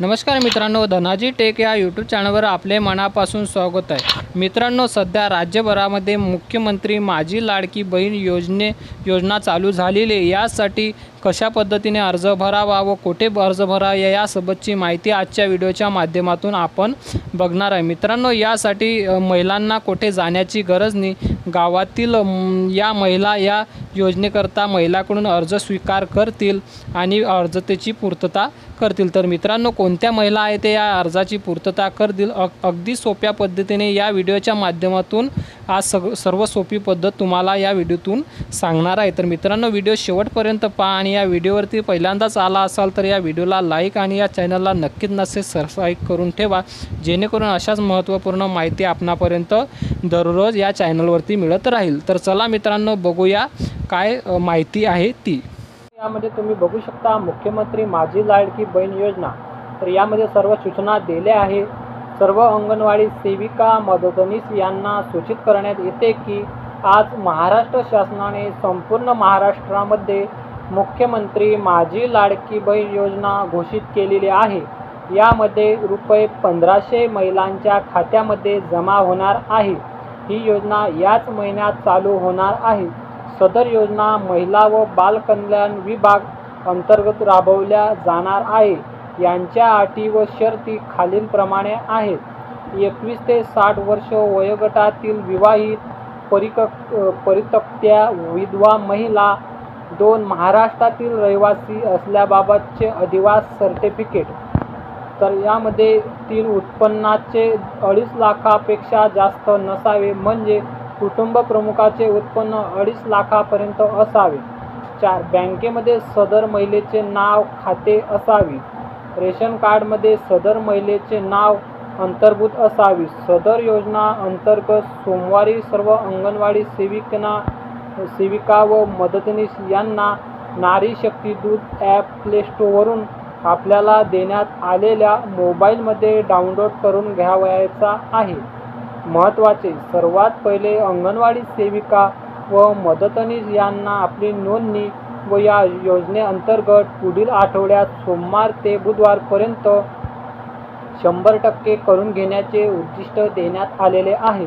नमस्कार मित्रांनो धनाजी टेक या यूट्यूब चॅनलवर आपले मनापासून स्वागत आहे. मित्रांनो सध्या राज्यभरामध्ये मुख्यमंत्री माझी लाडकी बहीण योजने योजना चालू झालेली आहे. यासाठी कशा पद्धतीने अर्ज भरावा व कुठे अर्ज भरावा यासोबतची माहिती आजच्या व्हिडिओच्या माध्यमातून आपण बघणार आहे. मित्रांनो यासाठी महिलांना कुठे जाण्याची गरज नाही. गावातील या महिला या योजनेकरता महिलाकडून अर्ज स्वीकार करतील आणि अर्जतेची पूर्तता करतील. तर मित्रांनो कोणत्या महिला आहे ते या अर्जाची पूर्तता करतील? अग अगदी सोप्या पद्धतीने या व्हिडिओच्या माध्यमातून आज सग सर्व सोपी पद्धत तुम्हाला या व्हिडिओतून सांगणार आहे. तर मित्रांनो व्हिडिओ शेवटपर्यंत पहा आणि या व्हिडिओवरती पहिल्यांदाच आला असाल तर या व्हिडिओला लाईक आणि या चॅनलला नक्कीच नसे सबस्क्राईब करून ठेवा. जेणेकरून अशाच महत्त्वपूर्ण माहिती आपणापर्यंत दररोज या चॅनलवरती मिळत राहील. तर चला मित्रांनो बघूया काय माहिती आहे ती. यामध्ये तुम्ही बघू शकता मुख्यमंत्री माझी लाडकी बहीण योजना. तर यामध्ये सर्व सूचना दिल्या आहे सर्व अंगणवाडी सेविका मदतनीस यांना सूचित करण्यात येते की आज महाराष्ट्र शासनाने संपूर्ण महाराष्ट्रामध्ये मुख्यमंत्री माझी लाडकी बहीण योजना घोषित केलेली आहे. यामध्ये रुपये पंधराशे महिलांच्या खात्यामध्ये जमा होणार आहे. ही योजना याच महिन्यात चालू होणार आहे. सदर योजना महिला व बालकल्याण विभाग अंतर्गत राबवल्या जाणार आहे. यांच्या अटी व शर्ती खालीलप्रमाणे आहेत. एकवीस ते साठ वर्ष वयोगटातील विवाहित परिक परितक्त्या विधवा महिला दोन महाराष्ट्रातील रहिवासी असल्याबाबतचे अधिवास सर्टिफिकेट तर यामध्ये तीन उत्पन्नाचे अडीच लाखापेक्षा जास्त नसावे म्हणजे कुटुंब प्रमुखाचे उत्पन्न अडीच लाखापर्यंत असावे. चार बँकेमध्ये सदर महिलेचे नाव खाते असावी. रेशन कार्डमध्ये सदर महिलेचे नाव अंतर्भूत असावी. सदर योजना अंतर्गत सोमवारी सर्व अंगणवाडी सेविकांना सेविका व मदतनीस यांना नारी शक्ती दूत ॲप प्ले स्टोअरवरून आपल्याला देण्यात आलेल्या मोबाईलमध्ये डाउनलोड करून घ्यावयाचा आहे. महत्त्वाचे सर्वात पहिले अंगणवाडी सेविका व मदतनीस यांना आपली नोंदणी व या योजनेअंतर्गत पुढील आठवड्यात सोमवार ते बुधवारपर्यंत शंभर टक्के करून घेण्याचे उद्दिष्ट देण्यात आलेले आहे.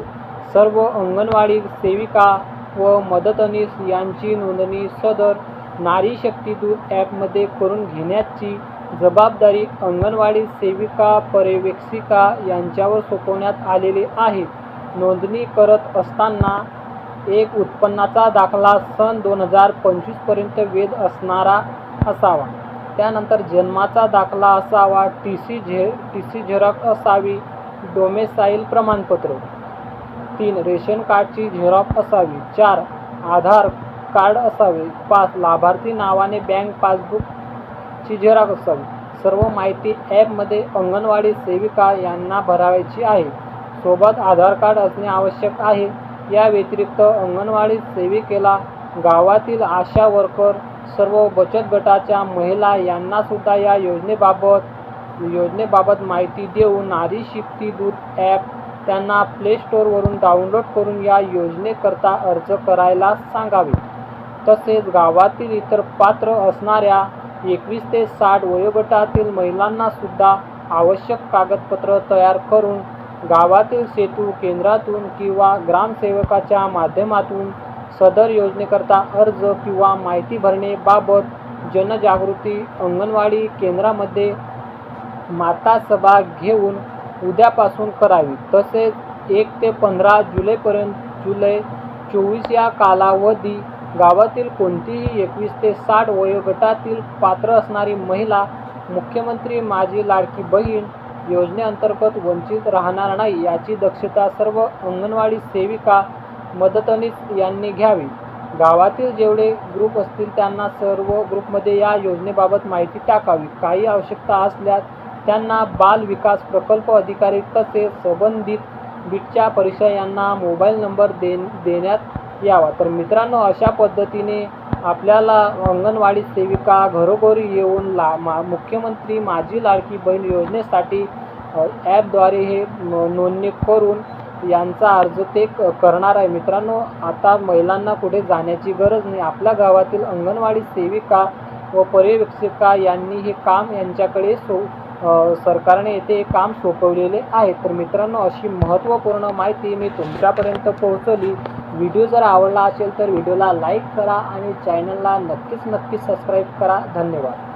सर्व अंगणवाडी सेविका व मदतनीस यांची नोंदणी सदर नारी शक्ती दूत ॲपमध्ये करून घेण्याची जबाबदारी अंगणवाडी सेविका पर्यवेक्षिका यांच्यावर सोपवण्यात आलेली आहे. नोंदणी करत असताना एक उत्पन्नाचा दाखला सन दोन हजार पंचवीसपर्यंत वेद असणारा असावा. त्यानंतर जन्माचा दाखला असावा टी सी झे टी सी झेरॉक्स असावी डोमेसाईल प्रमाणपत्र. तीन रेशन कार्डची झेरॉक्स असावी. चार आधार कार्ड असावे. पाच लाभार्थी नावाने बँक पासबुकची झेरॉक्स असावी. सर्व माहिती ॲपमध्ये अंगणवाडी सेविका यांना भरावायची आहे. सोबत आधार कार्ड असणे आवश्यक आहे. या व्यतिरिक्त अंगणवाडी सेविकेला गावातील आशा वर्कर सर्व बचत गटाच्या महिला यांनासुद्धा या योजनेबाबत योजनेबाबत माहिती देऊन नारी शक्ती दूत ॲप त्यांना प्ले स्टोअरवरून डाउनलोड करून या योजनेकरता अर्ज करायला सांगावे. तसेच गावातील इतर पात्र असणाऱ्या एकवीस ते साठ वयोगटातील महिलांनासुद्धा आवश्यक कागदपत्र तयार करून गावातील सेतू केंद्रातून किंवा ग्रामसेवकाच्या माध्यमातून सदर योजनेकरता अर्ज किंवा माहिती भरण्याबाबत जनजागृती अंगणवाडी केंद्रामध्ये माता सभा घेऊन उद्यापासून करावी. तसेच एक ते पंधरा जुलैपर्यंत जुलै चोवीस या कालावधी गावातील कोणतीही एकवीस ते साठ वयोगटातील पात्र असणारी महिला मुख्यमंत्री माझी लाडकी बहीण योजनेअंतर्गत वंचित राहणार नाही याची दक्षता सर्व अंगणवाडी सेविका मदतनीस यांनी घ्यावी. गावातील जेवढे ग्रुप असतील त्यांना सर्व ग्रुपमध्ये या योजनेबाबत माहिती टाकावी. काही आवश्यकता असल्यास त्यांना बाल विकास प्रकल्प अधिकारी तसेच संबंधित बीटच्या परिषद यांना मोबाईल नंबर दे देण्यात यावा. तर मित्रांनो अशा पद्धतीने आपल्याला अंगणवाडी सेविका घरोघरी येऊन ला मा मुख्यमंत्री माझी लाडकी बहीण योजनेसाठी ॲपद्वारे हे नोंदणी करून यांचा अर्ज ते क- करणार आहे. मित्रांनो आता महिलांना कुठे जाण्याची गरज नाही. आपल्या गावातील अंगणवाडी सेविका व पर्यवेक्षिका यांनी हे काम यांच्याकडे सो सरकारने येथे हे काम सोपवलेले आहे. तर मित्रांनो अशी महत्त्वपूर्ण माहिती मी तुमच्यापर्यंत पोहोचवली. व्हिडिओ जर आवडला असेल तर व्हिडिओला लाईक करा आणि चॅनलला नक्कीच नक्कीच सबस्क्राईब करा. धन्यवाद.